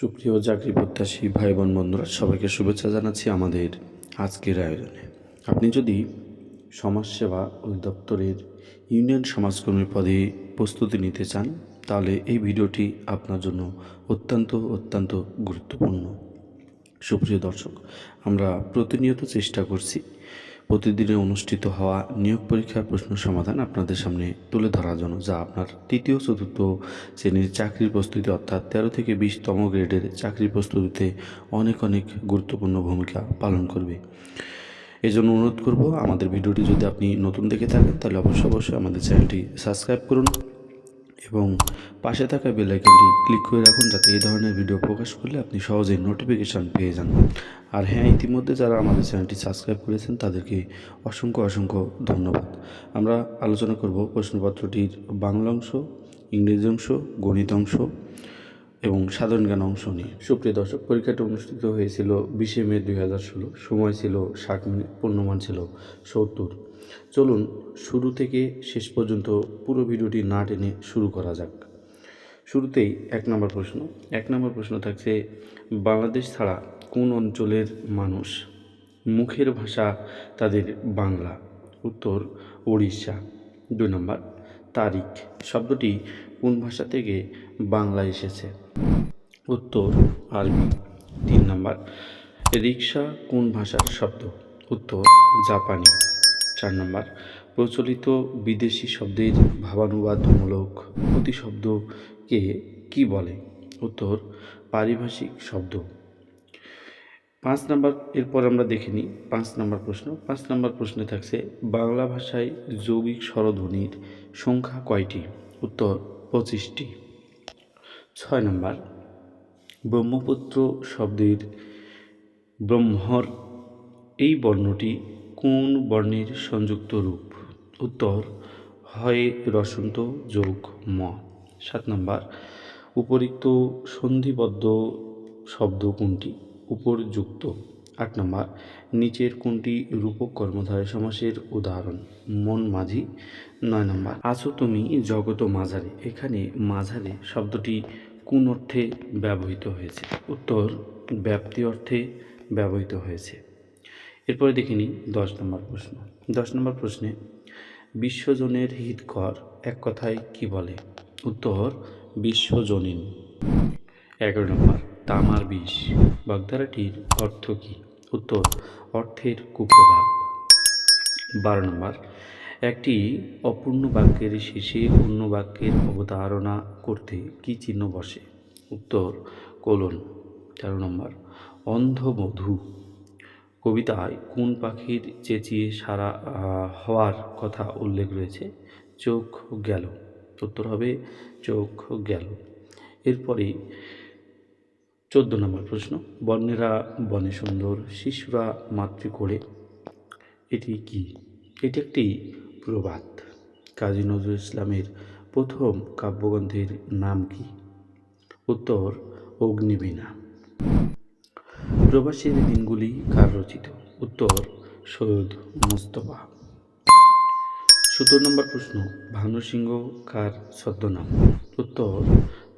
সুপ্রিয় চাকরি প্রত্যাশী ভাই বোন বন্ধুরা, সবাইকে শুভেচ্ছা জানাচ্ছি আমাদের আজকের আয়োজনে। আপনি যদি সমাজসেবা অধিদপ্তরের ইউনিয়ন সমাজকর্মী পদে প্রস্তুতি নিতে চান, তাহলে এই ভিডিওটি আপনার জন্য অত্যন্ত অত্যন্ত গুরুত্বপূর্ণ। সুপ্রিয় দর্শক, আমরা প্রতিনিয়ত চেষ্টা করছি প্রতিদিনে অনুষ্ঠিত হওয়া নিয়োগ পরীক্ষার প্রশ্ন সমাধান আপনাদের সামনে তুলে ধরার জন্য, যা আপনার তৃতীয়, চতুর্থ শ্রেণির চাকরির প্রস্তুতি অর্থাৎ তেরো থেকে বিশতম গ্রেডের চাকরির প্রস্তুতিতে অনেক অনেক গুরুত্বপূর্ণ ভূমিকা পালন করবে। এই জন্য অনুরোধ করব, আমাদের ভিডিওটি যদি আপনি নতুন দেখে থাকেন, তাহলে অবশ্যই অবশ্যই আমাদের চ্যানেলটি সাবস্ক্রাইব করুন। এবং পাশে থাকা বেল আইকনটি ক্লিক করে রাখুন যাতে এই ধরনের ভিডিও প্রকাশ করলে আপনি সহজেই নোটিফিকেশান পেয়ে যান। আর হ্যাঁ ইতিমধ্যে যারা আমাদের চ্যানেলটি সাবস্ক্রাইব করেছেন, তাদেরকে অসংখ্য অসংখ্য ধন্যবাদ। আমরা আলোচনা করব প্রশ্নপত্রটির বাংলা অংশ, ইংরেজি অংশ, গণিত অংশ। এবং সাধারণ জ্ঞান অংশ নিয়ে। সুপ্রিয় দর্শক, পরীক্ষাটি অনুষ্ঠিত হয়েছিল বিশে মে দুই হাজার ষোলো। সময় ছিল ষাট মিনিট, পূর্ণমান ছিল সত্তর। চলুন শুরু থেকে শেষ পর্যন্ত পুরো ভিডিওটি না টেনে শুরু করা যাক। শুরুতেই এক নম্বর প্রশ্ন। এক নম্বর প্রশ্ন থাকছে, বাংলাদেশ ছাড়া কোন অঞ্চলের মানুষ মুখের ভাষা তাদের বাংলা? উত্তর উড়িষ্যা দুই নম্বর, তারিখ। শব্দটি কোন ভাষা থেকে বাংলা এসেছে। উত্তর, আরবি, তিন নম্বর। রিক্সা কোন ভাষার শব্দ? উত্তর, জাপানি। চার নম্বর। প্রচলিত বিদেশি শব্দের ভাবানুবাদমূলক প্রতিশব্দকে কি বলে? উত্তর, পারিভাষিক শব্দ। পাঁচ নাম্বার, এরপর আমরা দেখে নিই পাঁচ নাম্বার প্রশ্ন। পাঁচ নাম্বার প্রশ্নে থাকছে, বাংলা ভাষায় যৌগিক স্বরধ্বনির সংখ্যা কয়টি? উত্তর, পঁচিশটি। ছয় নম্বর, ব্রহ্মপুত্র শব্দের ব্রহ্মর এই বর্ণটি কোন বর্ণের সংযুক্ত রূপ? উত্তর, হয় রসন্ত যোগ ম। সাত নম্বর, উপরিক্ত সন্ধিবদ্ধ শব্দ কোনটি? উপরযুক্ত। আট নম্বর নিচের কোনটি রূপক কর্মধারয় সমাসের উদাহরণ? মন মাঝি, নয় নম্বর। আছো তুমি জগত মাঝারে। এখানে মাঝারে শব্দটি কোন অর্থে ব্যবহৃত হয়েছে? উত্তর, ব্যাপ্তি অর্থে ব্যবহৃত হয়েছে। এরপরে দেখে নিই দশ নম্বর প্রশ্ন। দশ নম্বর প্রশ্নে, বিশ্বজনের হিতকর এক কথায় কি বলে? উত্তর, বিশ্বজনীন। এগারো নম্বর, তামার বিষ। বাগধারাটির অর্থ কী? উত্তর, অর্থের কুপ্রভাব। বারো নম্বর, একটি অপূর্ণ বাক্যের শেষে অন্য বাক্যের অবতারণা করতে কী চিহ্ন বসে? উত্তর, কোলন। তেরো নম্বর অন্ধমধু কবিতায় কোন পাখির চেঁচিয়ে সারা হওয়ার কথা উল্লেখ রয়েছে? চোখ গেল। উত্তর হবে, চোখ গেল। এরপরে চোদ্দ নম্বর প্রশ্ন, বর্ণেরা বনে সুন্দর, শিশুরা মাতৃ করে এটি কি? এটি একটি প্রবাদ। কাজী নজরুল ইসলামের প্রথম কাব্যগ্রন্থের নাম কি? উত্তর, অগ্নিবীণা। প্রবাসীর দিনগুলি কার রচিত? উত্তর, সৈয়দ মুস্তফা। সতেরো নম্বর প্রশ্ন ভানু সিংহ কার ছদ্মনাম? উত্তর,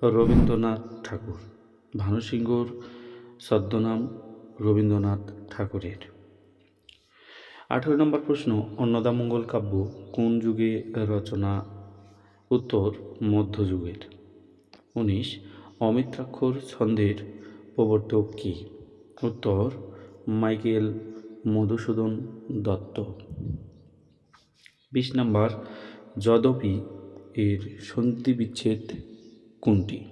রবীন্দ্রনাথ ঠাকুর। ভানু সিংহর ছদ্মনাম রবীন্দ্রনাথ ঠাকুরের। আঠেরো নম্বর প্রশ্ন, অন্নদামঙ্গল কাব্য কোন যুগে রচনা? উত্তর মধ্যযুগের উনিশ, অমিত্রাক্ষর ছন্দের প্রবর্তক কী? উত্তর, মাইকেল মধুসূদন দত্ত। বিশ নম্বর, যদপি এর সন্ধি বিচ্ছেদ কোনটি?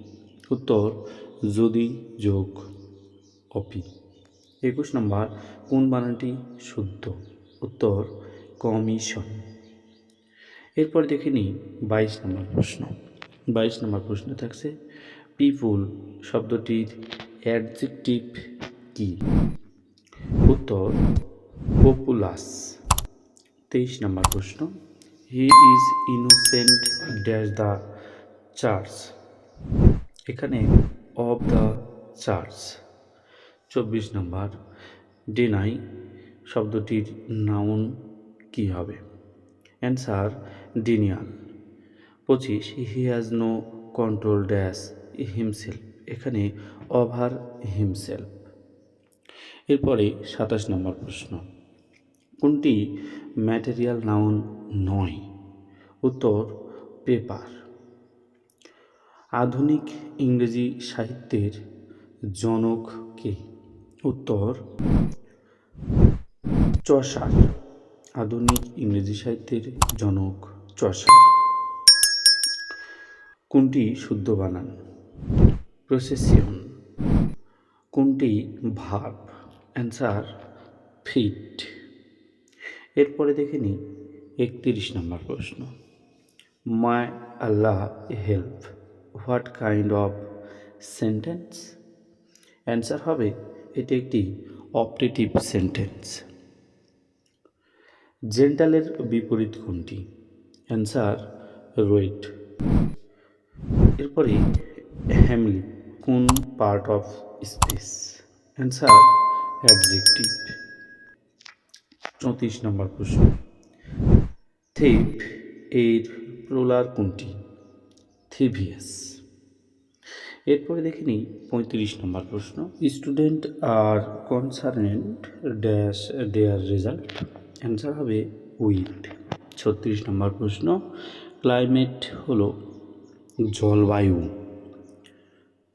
উত্তর যদি যোগ অপি। একুশ নম্বর, কোন বানানটি শুদ্ধ? উত্তর, কমিশন। এরপর দেখে নিই বাইশ নম্বর প্রশ্ন। বাইশ নম্বর প্রশ্ন থাকছে, পিপুল শব্দটির অ্যাডজেক্টিভ কি? উত্তর, পপুলাস। তেইশ নম্বর প্রশ্ন, he is innocent dash the church. এখানে অফ দ্য চার্চ চব্বিশ নম্বর ডিনাই শব্দটির নাউন কি হবে? অ্যান্সার ডিনিয়াল পঁচিশ he has no control dash himself এখানে ওভার হিমসেলফ এরপরে সাতাশ নম্বর প্রশ্ন। কোনটি ম্যাটেরিয়াল নাউন নয়? উত্তর পেপার আধুনিক ইংরেজি সাহিত্যের জনক কে? উত্তর চসার আধুনিক ইংরেজি সাহিত্যের জনক চসার কোনটি শুদ্ধ বানান? প্রসেসিয়ন। কোনটি ভাব? Answer, fit. এরপরে দেখে নিই, একত্রিশ নম্বর প্রশ্ন। My Allah help. What kind of sentence? Answer হবে, এটি একটি অপারেটিভ সেন্টেন্স। জেন্টালের বিপরীত কোনটি? অ্যান্সার, রোয়েট। এরপরে, হ্যামলি, কোন part of speech? Answer, adjective. চৌত্রিশ নম্বর প্রশ্ন। থিপ এর প্রোলার কোনটি? থিভিয়াস এরপরে দেখে নিই পঁয়ত্রিশ নম্বর প্রশ্ন। Student are concerned dash their result answer হবে উইথ ছত্রিশ নম্বর প্রশ্ন। ক্লাইমেট হলো জলবায়ু।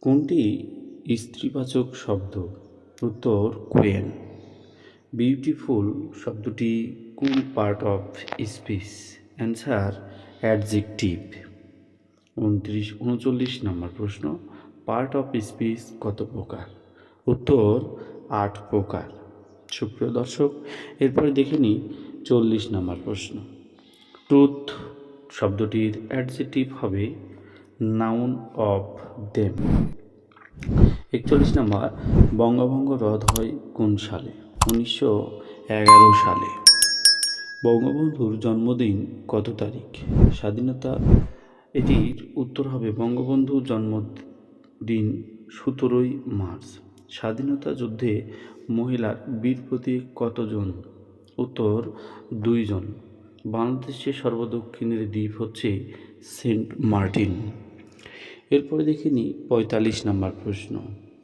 কোনটি স্ত্রীবাচক শব্দ? উত্তর কোয়েন বিউটিফুল শব্দটি কোন part of speech answer adjective উনত্রিশ, উনচল্লিশ নম্বর প্রশ্ন পার্ট অফ স্পিচ কত প্রকার? উত্তর, আট প্রকার। সুপ্রিয় দর্শক, এরপরে দেখে নিই চল্লিশ নম্বর প্রশ্ন। ট্রুথ শব্দটির অ্যাডজেটিভ হবে নাউন অফ দেম একচল্লিশ নম্বর, বঙ্গভঙ্গ রদ হয় কোন সালে? উনিশশো এগারো সালে। বঙ্গবন্ধুর জন্মদিন কত তারিখ? স্বাধীনতা এটির উত্তর হবে বঙ্গবন্ধুর জন্মদিন সতেরোই মার্চ। স্বাধীনতা যুদ্ধে মহিলার বীর প্রতীক কতজন? উত্তর, দুইজন। বাংলাদেশের সর্বদক্ষিণের দ্বীপ হচ্ছে সেন্ট মার্টিন। এরপরে দেখে নিই পঁয়তাল্লিশ নম্বর প্রশ্ন।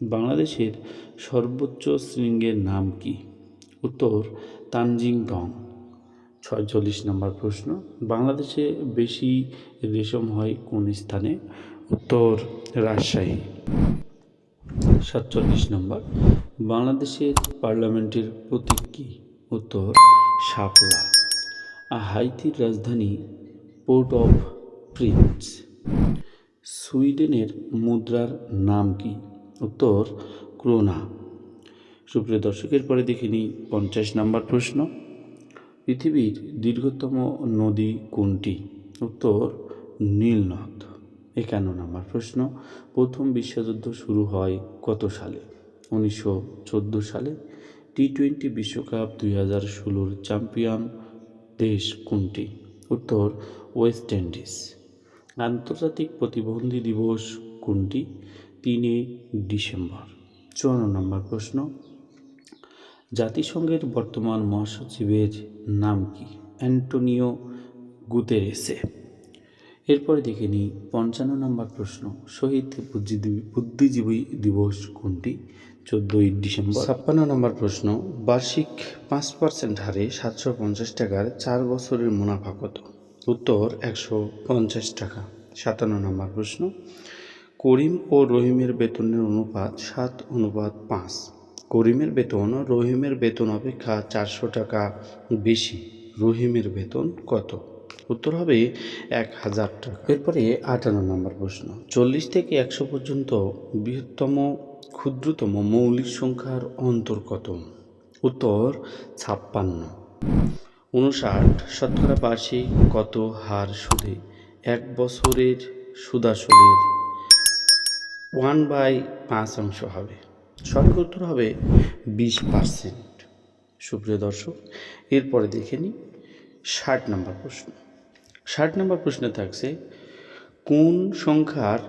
বাংলাদেশের সর্বোচ্চ শৃঙ্গের নাম কি? উত্তর তানজিং ডং ছয়চল্লিশ নম্বর প্রশ্ন, বাংলাদেশে বেশি রেশম হয় কোন স্থানে? উত্তর, রাজশাহী। সাতচল্লিশ নম্বর, বাংলাদেশের পার্লামেন্টের প্রতীক কী? উত্তর, শাপলা। হাইতির রাজধানী পোর্ট অফ প্রিন্স। সুইডেনের মুদ্রার নাম কি? উত্তর, ক্রোনা। সুপ্রিয় দর্শকের পরে দেখিনি পঞ্চাশ নম্বর প্রশ্ন। পৃথিবীর দীর্ঘতম নদী কোনটি? উত্তর, নীলনদ। একান্ন নম্বর প্রশ্ন? প্রথম বিশ্বযুদ্ধ শুরু হয় কত সালে? উনিশশো চোদ্দ সালে টি টোয়েন্টি বিশ্বকাপ দুই হাজার ষোলোর চ্যাম্পিয়ন দেশ কোনটি? উত্তর, ওয়েস্ট ইন্ডিজ। আন্তর্জাতিক প্রতিবন্ধী দিবস কোনটি? তিনে ডিসেম্বর। চুয়ান্ন নম্বর প্রশ্ন। জাতিসংঘের বর্তমান মহাসচিবের নাম কি? অ্যান্টোনিও গুতেরেসে। এরপরে দেখে নিই, পঞ্চান্ন নম্বর প্রশ্ন, শহীদ বুদ্ধিজীবী বুদ্ধিজীবী দিবস কোনটি? চোদ্দোই ডিসেম্বর। ছাপ্পান্ন নম্বর প্রশ্ন, বার্ষিক পাঁচ পার্সেন্ট হারে সাতশো পঞ্চাশ টাকার চার বছরের মুনাফা কত? উত্তর, একশো পঞ্চাশ টাকা। সাতান্ন নম্বর প্রশ্ন, করিম ও রহিমের বেতনের অনুপাত সাত অনুপাত পাঁচ। করিমের বেতন রহিমের বেতন অপেক্ষা চারশো টাকা বেশি। রহিমের বেতন কত? উত্তর হবে এক হাজার টাকা। এরপরে আটান্ন নম্বর প্রশ্ন। চল্লিশ থেকে একশো পর্যন্ত বৃহত্তম ক্ষুদ্রতম মৌলিক সংখ্যার অন্তর কত? উত্তর ছাপ্পান্ন। উনষাট শতকরা বার্ষিক কত হার সুদে? এক বছরের সুদাসলের ওয়ান বাই পাঁচ অংশ হবে। সঠিক উত্তর হবে বিশ পার্সেন্ট। সুপ্রিয় দর্শক, এরপরে দেখে নিই ষাট নম্বর প্রশ্ন। ষাট নম্বর প্রশ্নে থাকছে, কোন সংখ্যার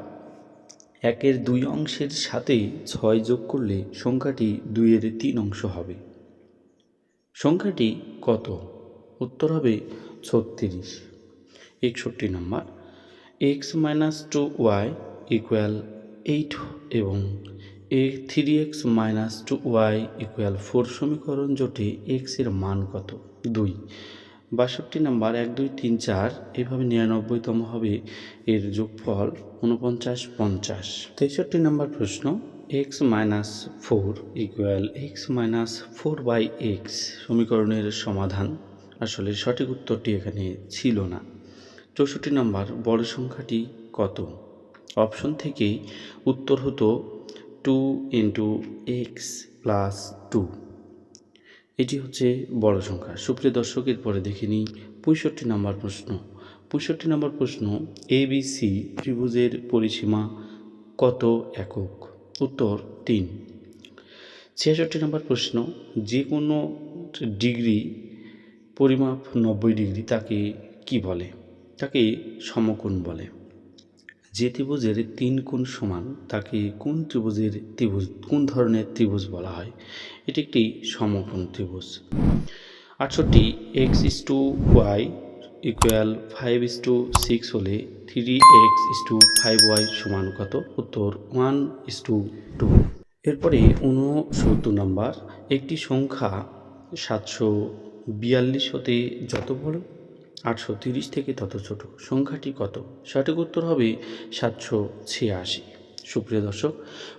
একের দুই অংশের সাথে ছয় যোগ করলে সংখ্যাটি দুইয়ের তিন অংশ হবে? সংখ্যাটি কত? উত্তর হবে ছত্রিশ। একষট্টি নম্বর, x minus two y equal eight এবং এ three x minus two y equal four সমীকরণ জোটে এক্সের মান কত? দুই। বাষট্টি নাম্বার এক, দুই, তিন, চার, এভাবে নিরানব্বইতম হবে। এর যোগফল উনপঞ্চাশ পঞ্চাশ। তেষট্টি নাম্বার প্রশ্ন x minus four equal x minus four by x সমীকরণের সমাধান। আসলে সঠিক উত্তরটি এখানে ছিল না। চৌষট্টি নাম্বার বড় সংখ্যাটি কত? অপশন থেকে উত্তর হতো two into x plus two এটি হচ্ছে বড় সংখ্যা। সুপ্রিয় দর্শকের পরে দেখে নিই পঁয়ষট্টি নম্বর প্রশ্ন। পঁয়ষট্টি নম্বর প্রশ্ন এ বি সি ত্রিভুজের পরিসীমা কত একক? উত্তর, তিন। ছিয়াষট্টি নম্বর প্রশ্ন, যে কোনো ডিগ্রি, পরিমাপ নব্বই ডিগ্রি, তাকে কি বলে? তাকে সমকোণ বলে। যে ত্রিভুজের তিন কোণ সমান, তাকে কোন ত্রিভুজের ত্রিভুজ, কোন ধরনের ত্রিভুজ বলা হয়? এটি একটি সমকোণ ত্রিভুজ। আটষট্টি x is to y equal five is to six হলে three x is to five y সমান কত? উত্তর ওয়ান ইস টু টু। এরপরে ঊনসত্তর নাম্বার, একটি সংখ্যা সাতশো বিয়াল্লিশ হতে যত বড়? আটশো তিরিশ থেকে তত ছোট। সংখ্যাটি কত? সঠিক উত্তর হবে সাতশো ছিয়াশি। সুপ্রিয় দর্শক,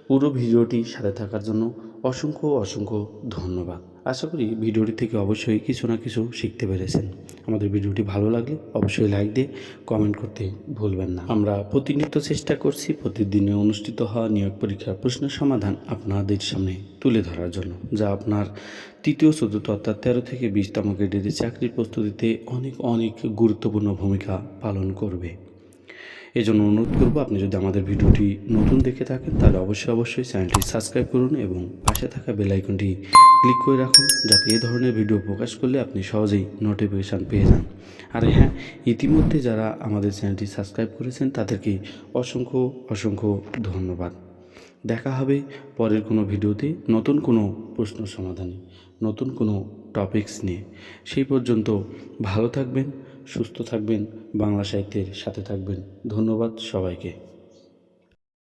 পুরো ভিডিওটি সাথে থাকার জন্য অসংখ্য অসংখ্য ধন্যবাদ। আশা করি ভিডিওটি থেকে অবশ্যই কিছু না কিছু শিখতে পেরেছেন। আমাদের ভিডিওটি ভালো লাগলে অবশ্যই লাইক দিয়ে কমেন্ট করতে ভুলবেন না। আমরা প্রতিনিয়ত চেষ্টা করছি প্রতিদিনে অনুষ্ঠিত হওয়া নিয়োগ পরীক্ষার প্রশ্নের সমাধান আপনাদের সামনে তুলে ধরার জন্য, যা আপনার তৃতীয়, চতুর্থ অর্থাৎ তেরো থেকে বিশতম গ্রেডের চাকরির প্রস্তুতিতে অনেক অনেক গুরুত্বপূর্ণ ভূমিকা পালন করবে। এজন্য অনুরোধ করব আপনি যদি আমাদের ভিডিওটি নতুন দেখে থাকেন, তাহলে অবশ্যই অবশ্যই চ্যানেলটি সাবস্ক্রাইব করুন এবং পাশে থাকা বেল আইকনটি ক্লিক করে রাখুন, যাতে এ ধরনের ভিডিও প্রকাশ করলে আপনি সহজেই নোটিফিকেশান পেয়ে যান। আর হ্যাঁ ইতিমধ্যে যারা আমাদের চ্যানেলটি সাবস্ক্রাইব করেছেন, তাদেরকে অসংখ্য অসংখ্য ধন্যবাদ। দেখা হবে পরের কোনো ভিডিওতে নতুন কোনো প্রশ্ন সমাধানে, নতুন কোনো টপিকস নিয়ে। সেই পর্যন্ত ভালো থাকবেন সুস্থ থাকবেন বাংলা সাহিত্যের সাথে থাকবেন। ধন্যবাদ সবাইকে।